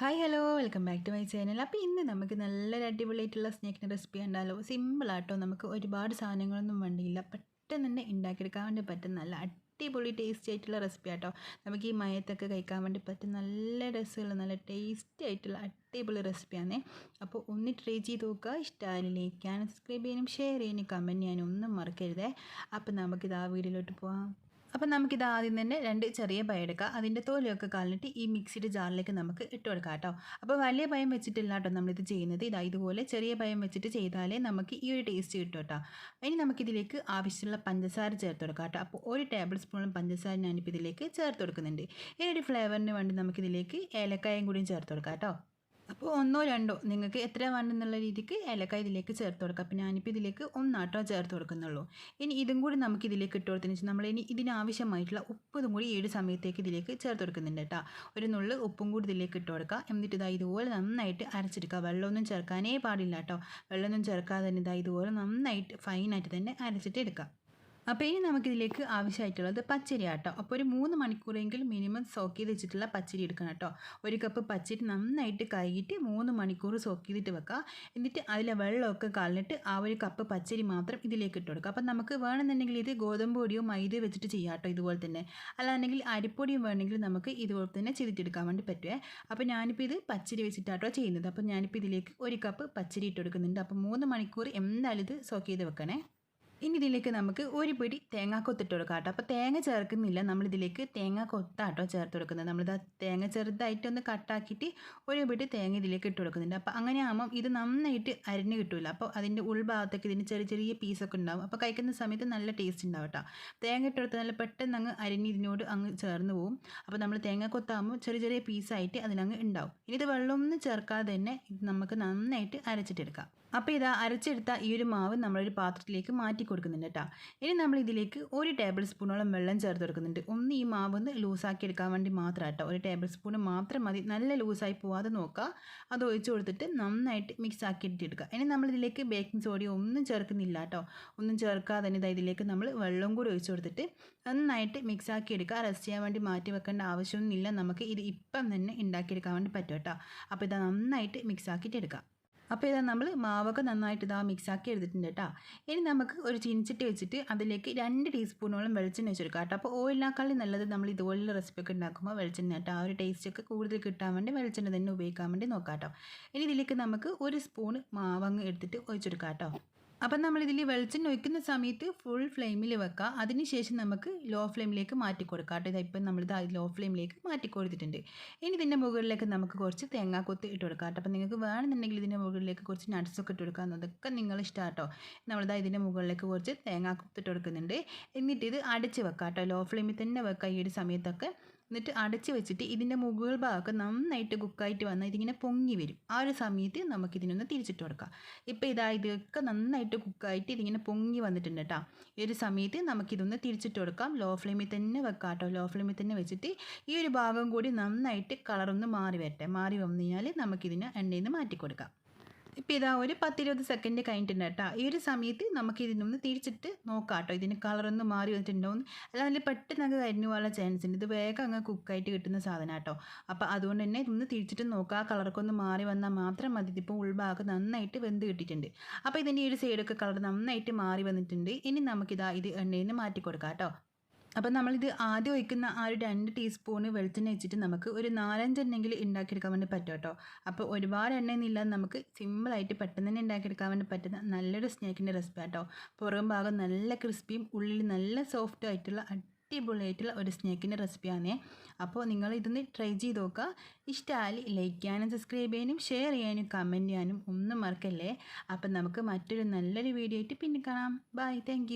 Hi hello welcome back to my channel അപ്പോൾ ഇന്ന് നമുക്ക് നല്ലൊരു അടിപൊളിയായിട്ടുള്ള സ്നേക്കിന്റെ റെസിപ്പി ഉണ്ടല്ലോ സിമ്പിളാട്ടോ നമുക്ക് ഒരുപാട് സാധനങ്ങളൊന്നും വേണ്ടിയില്ല. പെട്ടെന്ന് തന്നെ ഉണ്ടാക്കിയെടുക്കാൻ വേണ്ടി പറ്റും നല്ല അടിപൊളി ടേസ്റ്റി ആയിട്ടുള്ള റെസിപ്പി ആട്ടോ. നമുക്ക് ഈ മയത്തൊക്കെ കഴിക്കാൻ വേണ്ടി പറ്റും നല്ല രസമുള്ള നല്ല ടേസ്റ്റി ആയിട്ടുള്ള അടിപൊളി റെസിപ്പിയാണ് അപ്പോൾ ഒന്ന് ട്രൈ ചെയ്ത് നോക്കുക. ഇഷ്ടമായി ലൈക്ക് ചെയ്യാനും സബ്സ്ക്രൈബ് ചെയ്യാനും ഷെയർ ചെയ്യാനും കമന്റ് ചെയ്യാനും ഒന്നും മറക്കരുതേ. അപ്പോൾ നമുക്കിത് ആ വീഡിയോയിലോട്ട് പോകാം അപ്പം നമുക്കിത് ആദ്യം തന്നെ രണ്ട് ചെറിയ പൈ എടുക്കാം. അതിന്റെ തോലൊക്കെ കളഞ്ഞിട്ട് ഈ മിക്സിയുടെ ജാറിലേക്ക് നമുക്ക് ഇട്ട് കൊടുക്കാം കേട്ടോ. അപ്പോൾ വലിയ പയം വെച്ചിട്ടില്ല കേട്ടോ നമ്മളിത് ചെയ്യുന്നത്. ഇതാ ഇതുപോലെ ചെറിയ പയം വെച്ചിട്ട് ചെയ്താലേ നമുക്ക് ഈ ഒരു ടേസ്റ്റ് കിട്ടും കേട്ടോ. ഇനി നമുക്കിതിലേക്ക് ആവശ്യമുള്ള പഞ്ചസാര ചേർത്ത് കൊടുക്കാം കേട്ടോ. അപ്പോൾ ഒരു ടേബിൾ സ്പൂണും പഞ്ചസാര ഞാനിപ്പോൾ ഇതിലേക്ക് ചേർത്ത് കൊടുക്കുന്നുണ്ട്. ഈ ഒരു ഫ്ലേവറിന് വേണ്ടി നമുക്കിതിലേക്ക് ഏലക്കായും കൂടിയും ചേർത്ത് കൊടുക്കാം കേട്ടോ. അപ്പോൾ ഒന്നോ രണ്ടോ നിങ്ങൾക്ക് എത്ര വേണ്ടെന്നുള്ള രീതിക്ക് ഏലക്കായ ഇതിലേക്ക് ചേർത്ത് കൊടുക്കാം. അപ്പോൾ ഞാനിപ്പോൾ ഇതിലേക്ക് ഒന്നാട്ടോ ചേർത്ത് കൊടുക്കുന്നുള്ളൂ. ഇനി ഇതും കൂടി നമുക്ക് ഇതിലേക്ക് ഇട്ട് കൊടുത്തതിന് വെച്ചാൽ നമ്മൾ ഇനി ഇതിനാവശ്യമായിട്ടുള്ള ഉപ്പതും കൂടി ഏഴ് സമയത്തേക്ക് ഇതിലേക്ക് ചേർത്ത് കൊടുക്കുന്നുണ്ട് കേട്ടോ. ഒരു നുള്ളു ഉപ്പും കൂടി ഇതിലേക്ക് ഇട്ട് കൊടുക്കുക എന്നിട്ട് ഇതാ ഇതുപോലെ നന്നായിട്ട് അരച്ചെടുക്കുക. വെള്ളമൊന്നും ചേർക്കാനേ പാടില്ല കേട്ടോ. വെള്ളമൊന്നും ചേർക്കാതെ തന്നെ ഇതാ ഇതുപോലെ നന്നായിട്ട് ഫൈനായിട്ട് തന്നെ അരച്ചിട്ട് എടുക്കാം അപ്പോൾ ഇനി നമുക്കിതിലേക്ക് ആവശ്യമായിട്ടുള്ളത് പച്ചരി ആട്ടോ. അപ്പോൾ ഒരു മൂന്ന് മണിക്കൂറെങ്കിലും മിനിമം സോക്ക് ചെയ്ത് വെച്ചിട്ടുള്ള പച്ചരി എടുക്കണം കേട്ടോ. ഒരു കപ്പ് പച്ചരി നന്നായിട്ട് കഴുകിയിട്ട് മൂന്ന് മണിക്കൂർ സോക്ക് ചെയ്തിട്ട് വെക്കുക എന്നിട്ട് അതിലെ വെള്ളമൊക്കെ കളഞ്ഞിട്ട് ആ ഒരു കപ്പ് പച്ചരി മാത്രം ഇതിലേക്ക് ഇട്ട് കൊടുക്കുക അപ്പം നമുക്ക് വേണമെന്നുണ്ടെങ്കിൽ ഇത് ഗോതമ്പ് പൊടിയോ മൈദ വെച്ചിട്ട് ചെയ്യാം കേട്ടോ ഇതുപോലെ തന്നെ. അല്ലാണ്ടെങ്കിൽ അരിപ്പൊടിയും വേണമെങ്കിൽ നമുക്ക് ഇതുപോലെ തന്നെ ചെയ്തിട്ടെടുക്കാൻ വേണ്ടി പറ്റുമേ അപ്പോൾ ഞാനിപ്പോൾ ഇത് പച്ചരി വെച്ചിട്ടാട്ടോ ചെയ്യുന്നത്. അപ്പോൾ ഞാനിപ്പോൾ ഇതിലേക്ക് ഒരു കപ്പ് പച്ചരി ഇട്ട് കൊടുക്കുന്നുണ്ട്. അപ്പോൾ മൂന്ന് മണിക്കൂർ എന്തായാലും ഇത് സോക്ക് ചെയ്ത് വെക്കണേ. ഇനി ഇതിലേക്ക് നമുക്ക് ഒരു പിടി തേങ്ങ കൊത്തിട്ട് കൊടുക്കാം കേട്ടോ. അപ്പോൾ തേങ്ങ ചേർക്കുന്നില്ല. നമ്മളിതിലേക്ക് തേങ്ങ കൊത്താട്ടോ ചേർത്ത് കൊടുക്കുന്നത്. നമ്മളിത് തേങ്ങ ചെറുതായിട്ടൊന്ന് കട്ടാക്കിയിട്ട് ഒരു പിടി തേങ്ങ ഇതിലേക്ക് ഇട്ട് കൊടുക്കുന്നുണ്ട്. അപ്പോൾ അങ്ങനെ ആകുമ്പം ഇത് നന്നായിട്ട് അരിഞ്ഞ് കിട്ടില്ല അപ്പോൾ അതിന്റെ ഉൾഭാഗത്തൊക്കെ ഇതിന് ചെറിയ ചെറിയ പീസൊക്കെ ഉണ്ടാവും. അപ്പോൾ കഴിക്കുന്ന സമയത്ത് നല്ല ടേസ്റ്റ് ഉണ്ടാവും കേട്ടോ. തേങ്ങ ഇട്ട് കൊടുത്ത് നല്ല പെട്ടെന്ന് അങ്ങ് അരിഞ്ഞ് ഇതിനോട് അങ്ങ് ചേർന്ന് പോകും അപ്പോൾ നമ്മൾ തേങ്ങ കൊത്താകുമ്പോൾ ചെറിയ ചെറിയ പീസായിട്ട് അതിനങ്ങ് ഉണ്ടാവും. ഇനി ഇത് വെള്ളമൊന്നും ചേർക്കാതെ തന്നെ ഇത് നമുക്ക് നന്നായിട്ട് അരച്ചിട്ടെടുക്കാം. അപ്പോൾ ഇതാ അരച്ചെടുത്ത ഈ ഒരു മാവ് നമ്മളൊരു പാത്രത്തിലേക്ക് മാറ്റി കൊടുക്കുന്നുണ്ട് കേട്ടോ. ഇനി നമ്മൾ ഇതിലേക്ക് ഒരു ടേബിൾ സ്പൂണോളം വെള്ളം ചേർത്ത് കൊടുക്കുന്നുണ്ട്. ഒന്ന് ഈ മാവ് ഒന്ന് ലൂസാക്കി എടുക്കാൻ വേണ്ടി മാത്രം കേട്ടോ. ഒരു ടേബിൾ സ്പൂൺ മാത്രം മതി. നല്ല ലൂസായി പോവാതെ നോക്കുക. അത് ഒഴിച്ച് കൊടുത്തിട്ട് നന്നായിട്ട് മിക്സ് ആക്കി എടുക്കുക. ഇനി നമ്മൾ ഇതിലേക്ക് ബേക്കിംഗ് സോഡ ഒന്നും ചേർക്കുന്നില്ല കേട്ടോ. ഒന്നും ചേർക്കാതെ തന്നെ ഇതാ ഇതിലേക്ക് നമ്മൾ വെള്ളം കൂടി ഒഴിച്ച് കൊടുത്തിട്ട് നന്നായിട്ട് മിക്സ് ആക്കി എടുക്കുക. റെസ്റ്റ് ചെയ്യാൻ വേണ്ടി മാറ്റി വെക്കേണ്ട ആവശ്യമൊന്നുമില്ല. നമുക്ക് ഇത് ഇപ്പം തന്നെ ഉണ്ടാക്കിയെടുക്കാൻ വേണ്ടി പറ്റും കേട്ടോ. അപ്പോൾ ഇത് നന്നായിട്ട് മിക്സ് ആക്കിയിട്ട് എടുക്കാം. അപ്പോൾ ഇതാ നമ്മൾ മാവൊക്കെ നന്നായിട്ട് ഇതാ മിക്സാക്കി എടുത്തിട്ടുണ്ട് കേട്ടോ ഇനി നമുക്ക് ഒരു ചീനിച്ചട്ടി വെച്ചിട്ട് അതിലേക്ക് രണ്ട് ടീസ്പൂണോളം വെളിച്ചെണ്ണ വെച്ചെടുക്കാം കേട്ടോ അപ്പോൾ ഓയിലിനേക്കാളും നല്ലത് നമ്മൾ ഇതുപോലുള്ള റെസിപ്പി ഒക്കെ ഉണ്ടാക്കുമ്പോൾ വെളിച്ചെണ്ണ കേട്ടോ ആ ഒരു ടേസ്റ്റൊക്കെ കൂടുതൽ കിട്ടാൻ വേണ്ടി വെളിച്ചെണ്ണ തന്നെ ഉപയോഗിക്കാൻ വേണ്ടി നോക്കാം കേട്ടോ ഇനി ഇതിലേക്ക് നമുക്ക് ഒരു സ്പൂൺ മാവങ്ങ് എടുത്തിട്ട് ഒഴിച്ചെടുക്കാം കേട്ടോ അപ്പം നമ്മളിതിൽ വെളിച്ചെണ്ണ ഒഴിക്കുന്ന സമയത്ത് ഫുൾ ഫ്ലെയിമിൽ വെക്കുക അതിനുശേഷം നമുക്ക് ലോ ഫ്ലെയിമിലേക്ക് മാറ്റി കൊടുക്കാം. കേട്ടോ ഇതാ നമ്മളിത് ലോ ഫ്ലെയിമിലേക്ക് മാറ്റി കൊടുത്തിട്ടുണ്ട്. ഇനി ഇതിന്റെ മുകളിലേക്ക് നമുക്ക് കുറച്ച് തേങ്ങാക്കൊത്ത് ഇട്ട് കൊടുക്കാം കേട്ടോ. അപ്പം നിങ്ങൾക്ക് വേണമെന്നുണ്ടെങ്കിൽ ഇതിന്റെ മുകളിലേക്ക് കുറച്ച് നട്ട്സൊക്കെ ഇട്ട് കൊടുക്കാം. അതൊക്കെ നിങ്ങൾ ഇഷ്ടം കേട്ടോ. നമ്മളിതാ ഇതിന്റെ മുകളിലേക്ക് കുറച്ച് തേങ്ങാക്കൊത്ത് ഇട്ട് കൊടുക്കുന്നുണ്ട്. എന്നിട്ട് ഇത് അടച്ച് വെക്കാം കേട്ടോ. ലോ ഫ്ലെയിമിൽ തന്നെ വെക്കുക ഈ ഒരു സമയത്തൊക്കെ. എന്നിട്ട് അടച്ച് വെച്ചിട്ട് ഇതിന്റെ മുകൾ ഭാഗമൊക്കെ നന്നായിട്ട് കുക്കായിട്ട് വന്ന് ഇതിങ്ങനെ പൊങ്ങി വരും. ആ ഒരു സമയത്ത് നമുക്ക് നമുക്കിതിനൊന്ന് തിരിച്ചിട്ട് കൊടുക്കാം. ഇപ്പോൾ ഇതാ ഇതൊക്കെ നന്നായിട്ട് കുക്കായിട്ട് ഇതിങ്ങനെ പൊങ്ങി വന്നിട്ടുണ്ട് കേട്ടോ. ഈ ഒരു സമയത്ത് നമുക്കിതൊന്ന് തിരിച്ചിട്ട് കൊടുക്കാം. ലോ ഫ്ലെയിമിൽ തന്നെ വെക്കാം കേട്ടോ. ലോ ഫ്ലെയിമിൽ തന്നെ വെച്ചിട്ട് ഈ ഒരു ഭാഗം കൂടി നന്നായിട്ട് കളറൊന്ന് മാറി വരട്ടെ. മാറി വന്നു കഴിഞ്ഞാൽ നമുക്കിതിന് എണ്ണയിൽ നിന്ന് മാറ്റി കൊടുക്കാം. ഇപ്പോൾ ഇതാ ഒരു പത്തിരുപത് സെക്കൻഡ് കഴിഞ്ഞിട്ടുണ്ട് കേട്ടോ. ഈ ഒരു സമയത്ത് നമുക്ക് ഇതിനൊന്ന് തിരിച്ചിട്ട് നോക്കാം കേട്ടോ. ഇതിന് കളറൊന്ന് മാറി വന്നിട്ടുണ്ടോന്ന് അല്ലാതെ പെട്ടെന്ന് അങ്ങ് കരിഞ്ഞു പോകാനുള്ള ചാൻസ് ഉണ്ട്. ഇത് വേഗം അങ്ങ് കുക്കായിട്ട് കിട്ടുന്ന സാധനം കേട്ടോ. അപ്പോൾ അതുകൊണ്ട് തന്നെ ഇതൊന്ന് തിരിച്ചിട്ട് നോക്കുക കളറൊക്കെ ഒന്ന് മാറി വന്നാൽ മാത്രം മതി. ഇതിപ്പോൾ ഉൾഭാഗം നന്നായിട്ട് വെന്ത് കിട്ടിയിട്ടുണ്ട്. അപ്പോൾ ഇതിന്റെ ഈ ഒരു സൈഡൊക്കെ കളർ നന്നായിട്ട് മാറി വന്നിട്ടുണ്ട്. ഇനി നമുക്കിതാ ഇത് എണ്ണയിൽ നിന്ന് മാറ്റി കൊടുക്കാം കേട്ടോ. അപ്പം നമ്മളിത് ആദ്യം ഒഴിക്കുന്ന ആ ഒരു രണ്ട് ടീസ്പൂണ് വെളിച്ചെണ്ണ വെച്ചിട്ട് നമുക്ക് ഒരു നാലഞ്ചെണ്ണെങ്കിൽ ഉണ്ടാക്കിയെടുക്കാൻ വേണ്ടി പറ്റും കേട്ടോ. അപ്പോൾ ഒരുപാട് എണ്ണയൊന്നുമില്ലാതെ നമുക്ക് സിമ്പിളായിട്ട് പെട്ടെന്ന് തന്നെ ഉണ്ടാക്കിയെടുക്കാൻ വേണ്ടി പറ്റുന്ന നല്ലൊരു സ്നാക്കിന്റെ റെസിപ്പി കേട്ടോ പുറം ഭാഗം നല്ല ക്രിസ്പിയും ഉള്ളിൽ നല്ല സോഫ്റ്റ് ആയിട്ടുള്ള അടിപൊളിയായിട്ടുള്ള ഒരു സ്നാക്കിന്റെ റെസിപ്പിയാണ്. അപ്പോൾ നിങ്ങൾ ഇതൊന്ന് ട്രൈ ചെയ്ത് നോക്കുക. ഇഷ്ടമായി ലൈക്ക് ചെയ്യാനും സബ്സ്ക്രൈബ് ചെയ്യാനും ഷെയർ ചെയ്യാനും കമന്റ് ചെയ്യാനും ഒന്നും മറക്കല്ലേ? അപ്പം നമുക്ക് മറ്റൊരു നല്ലൊരു വീഡിയോ ആയിട്ട് പിന്നെ കാണാം. Bye thank